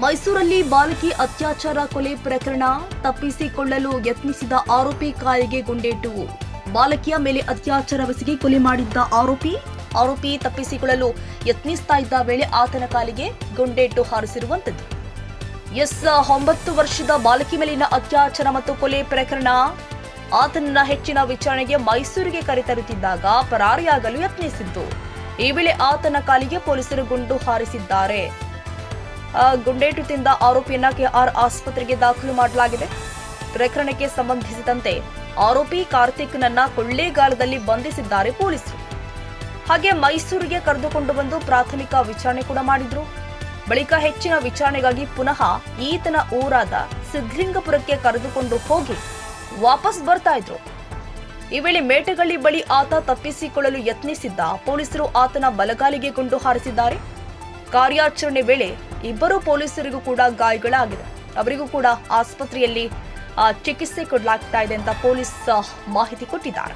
ಮೈಸೂರಲ್ಲಿ ಬಾಲಕಿ ಅತ್ಯಾಚಾರ ಕೊಲೆ ಪ್ರಕರಣ ತಪ್ಪಿಸಿಕೊಳ್ಳಲು ಯತ್ನಿಸಿದ ಆರೋಪಿ ಕಾಯಿಗೆ ಗುಂಡೇಟು ಬಾಲಕಿಯ ಮೇಲೆ ಅತ್ಯಾಚಾರವೆಸಗಿ ಕೊಲೆ ಮಾಡಿದ್ದ ಆರೋಪಿ ಆರೋಪಿ ತಪ್ಪಿಸಿಕೊಳ್ಳಲು ಯತ್ನಿಸ್ತಾ ಇದ್ದ ವೇಳೆ ಆತನ ಕಾಲಿಗೆ ಗುಂಡೇಟು ಹಾರಿಸಿರುವಂತದ್ದು ಎಸ್, ಒಂಬತ್ತು ವರ್ಷದ ಬಾಲಕಿ ಮೇಲಿನ ಅತ್ಯಾಚಾರ ಮತ್ತು ಕೊಲೆ ಪ್ರಕರಣ ಆತನನ್ನ ಹೆಚ್ಚಿನ ವಿಚಾರಣೆಗೆ ಮೈಸೂರಿಗೆ ಕರೆತರುತ್ತಿದ್ದಾಗ ಪರಾರಿಯಾಗಲು ಯತ್ನಿಸಿದ್ದು. ಈ ವೇಳೆ ಆತನ ಕಾಲಿಗೆ ಪೊಲೀಸರು ಗುಂಡು ಹಾರಿಸಿದ್ದಾರೆ. ಗುಂಡೇಟು ತಿಂದ ಆರೋಪಿಯನ್ನ ಕೆಆರ್ ಆಸ್ಪತ್ರೆಗೆ ದಾಖಲು ಮಾಡಲಾಗಿದೆ. ಪ್ರಕರಣಕ್ಕೆ ಸಂಬಂಧಿಸಿದಂತೆ ಆರೋಪಿ ಕಾರ್ತಿಕ್ನನ್ನ ಕೊಳ್ಳೇಗಾಲದಲ್ಲಿ ಬಂಧಿಸಿದ್ದಾರೆ ಪೊಲೀಸರು. ಹಾಗೆ ಮೈಸೂರಿಗೆ ಕರೆದುಕೊಂಡು ಬಂದು ಪ್ರಾಥಮಿಕ ವಿಚಾರಣೆ ಕೂಡ ಮಾಡಿದ್ರು. ಬಳಿಕ ಹೆಚ್ಚಿನ ವಿಚಾರಣೆಗಾಗಿ ಪುನಃ ಈತನ ಊರಾದ ಸಿದ್ಧಲಿಂಗಪುರಕ್ಕೆ ಕರೆದುಕೊಂಡು ಹೋಗಿ ವಾಪಸ್ ಬರ್ತಾ ಇದ್ರು. ಈ ವೇಳೆ ಮೇಟಗಳ್ಳಿ ಬಳಿ ಆತ ತಪ್ಪಿಸಿಕೊಳ್ಳಲು ಯತ್ನಿಸಿದ್ದ ಪೊಲೀಸರು ಆತನ ಬಲಗಾಲಿಗೆ ಗುಂಡು ಹಾರಿಸಿದ್ದಾರೆ. ಕಾರ್ಯಾಚರಣೆ ವೇಳೆ ಇಬ್ಬರು ಪೊಲೀಸರಿಗೂ ಕೂಡ ಗಾಯಗಳಾಗಿದೆ. ಅವರಿಗೂ ಕೂಡ ಆಸ್ಪತ್ರೆಯಲ್ಲಿ ಚಿಕಿತ್ಸೆ ಕೊಡಲಾಗ್ತಾ ಇದೆ ಅಂತ ಪೊಲೀಸ್ ಮಾಹಿತಿ ಕೊಟ್ಟಿದ್ದಾರೆ.